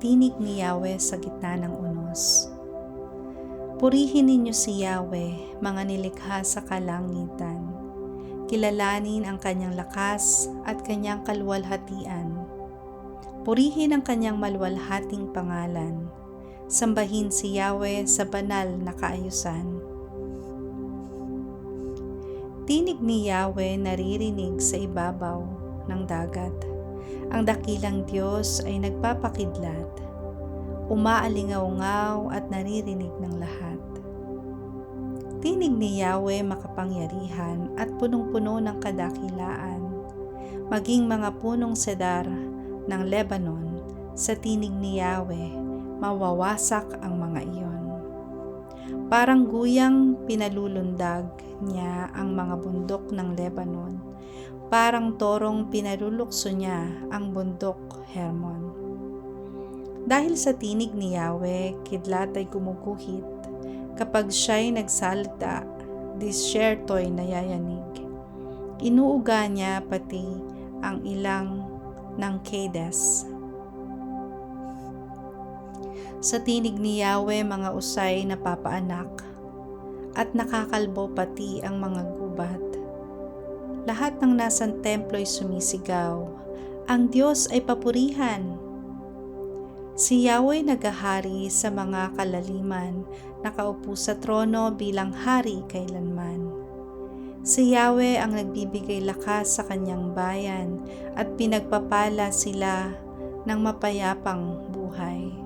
tinig ni Yahweh sa gitna ng unos. Purihin ninyo si Yahweh, mga nilikha sa kalangitan. Kilalanin ang kanyang lakas at kanyang kaluwalhatian. Purihin ang kanyang maluwalhating pangalan. Sambahin si Yahweh sa banal na kaayusan. Tinig ni Yahweh naririnig sa ibabaw ng dagat. Ang dakilang Diyos ay nagpapakidlat. Umaalingaw-ngaw at naririnig ng lahat. Tinig ni Yahweh makapangyarihan at punong-puno ng kadakilaan. Maging mga punong sedar ng Lebanon, sa tinig ni Yahweh, mawawasak ang mga iyon. Parang guyang pinalulundag niya ang mga bundok ng Lebanon. Parang torong pinalulukso niya ang bundok Hermon. Dahil sa tinig ni Yahweh, kidlat ay gumuguhit. Kapag siya'y nagsalita, disyerto'y nayayanig. Inuuga niya pati ang ilang ng Kades. Sa tinig ni Yahweh mga usay napapaanak at nakakalbo pati ang mga gubat. Lahat ng nasan templo'y sumisigaw. Ang Diyos ay papurihan. Si Yahweh nagahari sa mga kalaliman, nakaupo sa trono bilang hari kailanman. Si Yahweh ang nagbibigay lakas sa kanyang bayan at pinagpapala sila ng mapayapang buhay.